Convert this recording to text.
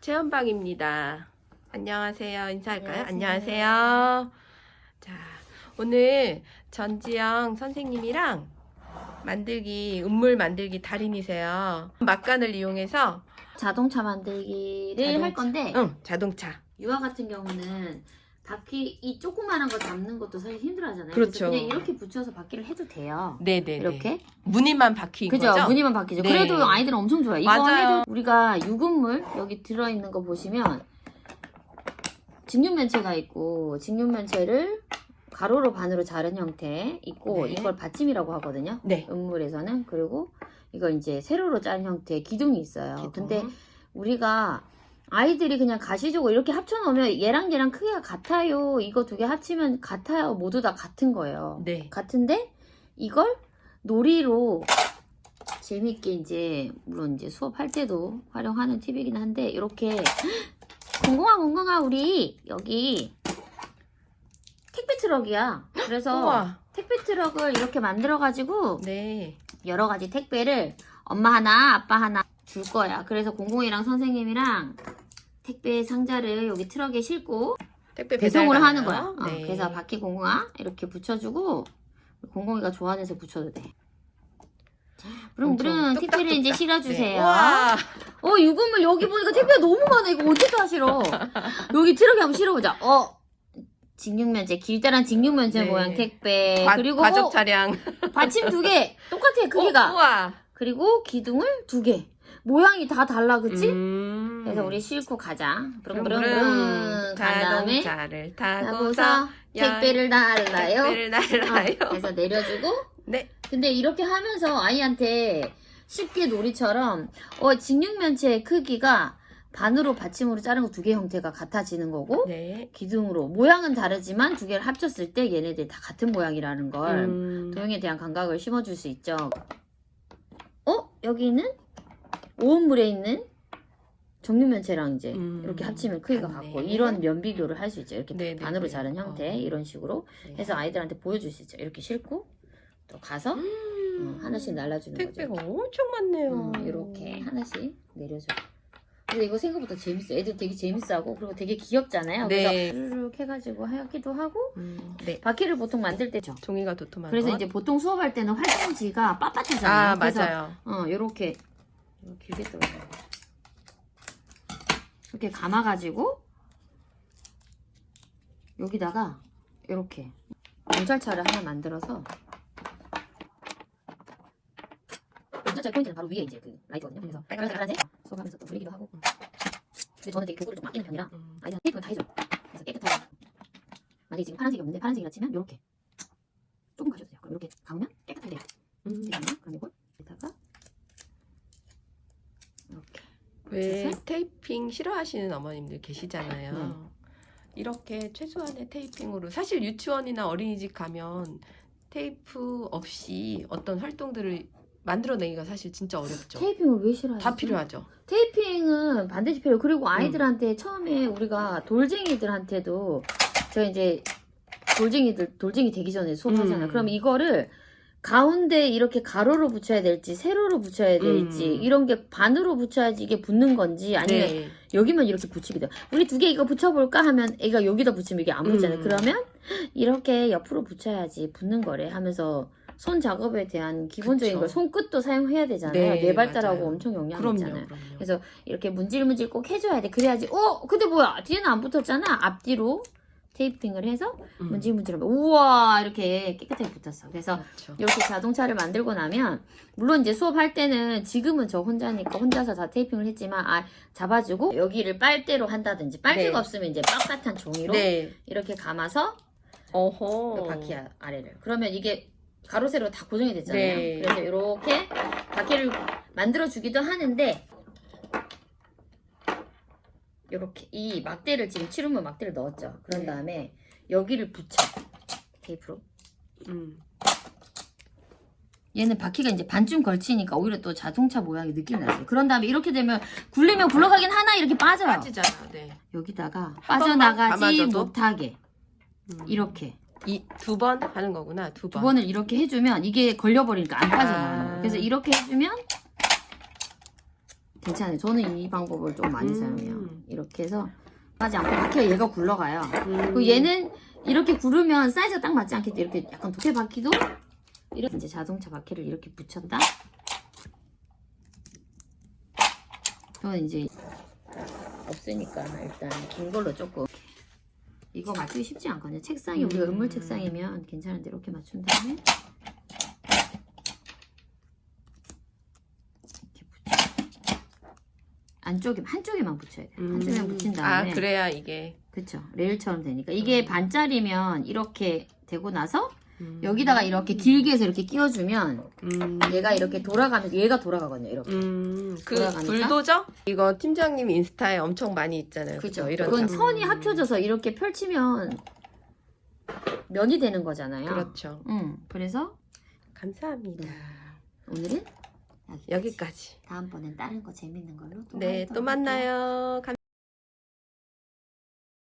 체험방입니다. 안녕하세요. 인사할까요? 안녕하세요. 안녕하세요. 자, 오늘 전지영 선생님이랑 만들기, 음물 만들기 달인이세요. 막간을 이용해서, 자동차 만들기를 자동차. 할 건데 응, 자동차. 유아 같은 경우는 바퀴 이 조그마한 거 잡는 것도 사실 힘들어하잖아요. 그렇죠. 그냥 이렇게 붙여서 바퀴를 해도 돼요. 네네. 이렇게 무늬만 바뀐 그죠? 거죠? 무늬만 바뀌죠. 네. 그래도 아이들은 엄청 좋아요. 이거 맞아요. 해도 우리가 유근물 여기 들어있는 거 보시면 직육면체가 있고 직육면체를 가로로 반으로 자른 형태 있고 네. 이걸 받침이라고 하거든요. 네. 음물에서는 그리고 이거 이제 세로로 자른 형태의 기둥이 있어요. 기둥. 근데 우리가 아이들이 그냥 가시적으로 이렇게 합쳐놓으면 얘랑 얘랑 크기가 같아요. 이거 두 개 합치면 같아요. 모두 다 같은 거예요. 네. 같은데 이걸 놀이로 재밌게 이제 물론 이제 수업할 때도 활용하는 팁이긴 한데 이렇게 공공아 공공아 우리 여기 택배 트럭이야. 그래서 우와. 택배 트럭을 이렇게 만들어 가지고 네. 여러 가지 택배를 엄마 하나, 아빠 하나 줄 거야. 그래서 공공이랑 선생님이랑 택배 상자를 여기 트럭에 싣고 택배 배송을 하는? 거야. 어, 네. 그래서 바퀴 공공아 이렇게 붙여주고 공공이가 좋아하는 데 붙여도 돼. 자, 그럼 뚝딱뚝딱. 택배를 이제 네. 실어주세요. 우와. 어, 유금을 여기 보니까 택배가 너무 많아. 이거 어떻게 다 실어? 여기 트럭에 한번 실어보자. 어, 직육면체, 길다란 직육면체 네. 모양 택배. 과- 그리고 가족 차량. 받침 두 개. 똑같아, 크기가. 어. 그리고 기둥을 두 개. 모양이 다 달라, 그치? 음. 그래서 우리 싣고 가자. 브릉 브릉브릉 간 다음에 자동차를 타고서 하고서 야, 택배를 달라요. 택배를 날라요. 어, 그래서 내려주고. 네. 근데 이렇게 하면서 아이한테 쉽게 놀이처럼 어, 직육면체의 크기가 반으로 받침으로 자른 거 두 개 형태가 같아지는 거고 네. 기둥으로 모양은 다르지만 두 개를 합쳤을 때 얘네들 다 같은 모양이라는 걸 음. 도형에 대한 감각을 심어줄 수 있죠. 어? 여기는 오온물에 있는 정육면체랑 이제 음, 이렇게 합치면 크기가 같네. 같고 이런 면 비교를 할 수 있죠. 이렇게 네, 네, 반으로 네. 자른 형태 어. 이런 식으로 네. 해서 아이들한테 보여줄 수 있죠. 이렇게 싣고 또 가서 음. 어, 하나씩 날라주는 택배가 거죠. 엄청 많네요. 음, 이렇게 하나씩 내려줘. 근데 이거 생각보다 재밌어. 애들 되게 재밌어하고 그리고 되게 귀엽잖아요. 네. 그래서 르륵 해가지고 하기도 하고 음, 네. 바퀴를 보통 만들 때죠. 종이가 도톰한 그래서 것. 이제 보통 수업할 때는 활동지가 빳빳하잖아요. 아 그래서 맞아요. 어, 요렇게 길게 떨어져. 이렇게 감아가지고 여기다가 이렇게 경찰차를 하나 만들어서 경찰차 포인트는 바로 위에 이제 그 라이트거든요. 그래서 빨간색, 파란색 수업하면서 또 부리기도 하고. 근데 저는 되게 교구를 좀 아끼는 편이라 음. 아이들 테이프는 다 해줘. 그래서 깨끗하게. 만약에 지금 파란색이 없는데 파란색이라 치면 이렇게 조금 가셔도 돼요. 그럼 이렇게 감으면 깨끗하게 돼요. 음. 그럼 이걸 이렇게 왜? 테이핑 싫어하시는 어머님들 계시잖아요. 네. 이렇게 최소한의 테이핑으로 사실 유치원이나 어린이집 가면 테이프 없이 어떤 활동들을 만들어내기가 사실 진짜 어렵죠. 테이핑을 왜 싫어하지? 다 필요하죠. 테이핑은 반드시 필요해요. 그리고 아이들한테 처음에 우리가 돌쟁이들한테도 저 이제 돌쟁이들 돌쟁이 되기 전에 수업하잖아요. 음. 그럼 이거를 가운데 이렇게 가로로 붙여야 될지 세로로 붙여야 될지 음. 이런 게 반으로 붙여야지 이게 붙는 건지 아니면 네. 여기만 이렇게 붙이게 돼요. 우리 두 개 이거 붙여볼까 하면 애가 여기다 붙이면 이게 안 붙잖아요. 음. 그러면 이렇게 옆으로 붙여야지 붙는 거래 하면서 손 작업에 대한 기본적인 그쵸. 걸 손끝도 사용해야 되잖아요. 네, 뇌 발달하고 맞아요. 엄청 영향이 그럼요. 있잖아요. 그럼요. 그래서 이렇게 문질문질 꼭 해줘야 돼. 그래야지 어 근데 뭐야 뒤에는 안 붙었잖아. 앞뒤로 테이핑을 해서 음. 문질문질하면 우와 이렇게 깨끗하게 붙었어. 그래서 그렇죠. 이렇게 자동차를 만들고 나면 물론 이제 수업할 때는 지금은 저 혼자니까 혼자서 다 테이핑을 했지만 아 잡아주고 여기를 빨대로 한다든지 빨대가 네. 없으면 이제 빳빳한 종이로 네. 이렇게 감아서 어허. 그 바퀴 아- 아래를 그러면 이게 가로 세로 다 고정이 됐잖아요. 네. 그래서 이렇게 바퀴를 만들어 주기도 하는데 이렇게 이 막대를 지금 칠흑물 막대를 넣었죠. 그런 네. 다음에 여기를 붙여 테이프로. 음. 얘는 바퀴가 이제 반쯤 걸치니까 오히려 또 자동차 모양의 느낌이 나죠. 그런 다음에 이렇게 되면 굴리면 굴러가긴 하나 이렇게 빠져요. 빠지잖아. 네. 여기다가 빠져나가지 감아줘도? 못하게 음. 이렇게 이두 번 하는 거구나. 두두 번. 번을 이렇게 해주면 이게 걸려버리니까 안 빠져나가는 아. 그래서 이렇게 해주면 괜찮아요. 저는 이 방법을 좀 많이 음. 사용해요. 이렇게 해서 빠지 않고 바퀴가 얘가 굴러가요. 음. 그리고 얘는 이렇게 구르면 사이즈가 딱 맞지 않기 때문에 이렇게 약간 두께 바퀴도 이렇게 이제 자동차 바퀴를 이렇게 붙였다. 저는 이제 없으니까 일단 긴 걸로 조금 이거 맞추기 쉽지 않거든요. 책상이 우리가 음. 은물 책상이면 괜찮은데 이렇게 맞춘 다음에 이렇게 붙여. 안쪽에 한쪽에만 붙여야 돼요. 한쪽에만 붙인 다음에 아 그래야 이게 그쵸 레일처럼 되니까 이게 음. 반짜리면 이렇게 되고 나서 음. 여기다가 이렇게 길게 해서 이렇게 끼워주면 음. 얘가 이렇게 돌아가면서 얘가 돌아가거든요 이렇게 음, 그 돌아가니까? 불도저? 이거 팀장님 인스타에 엄청 많이 있잖아요. 그죠 그죠? 이런 그건 장- 선이 음. 합쳐져서 이렇게 펼치면 면이 되는 거잖아요 그렇죠. 음 그래서 감사합니다. 오늘은 여기까지. 다음번엔 다른 거 재밌는 걸로 또 네, 또 할게요. 만나요. 감-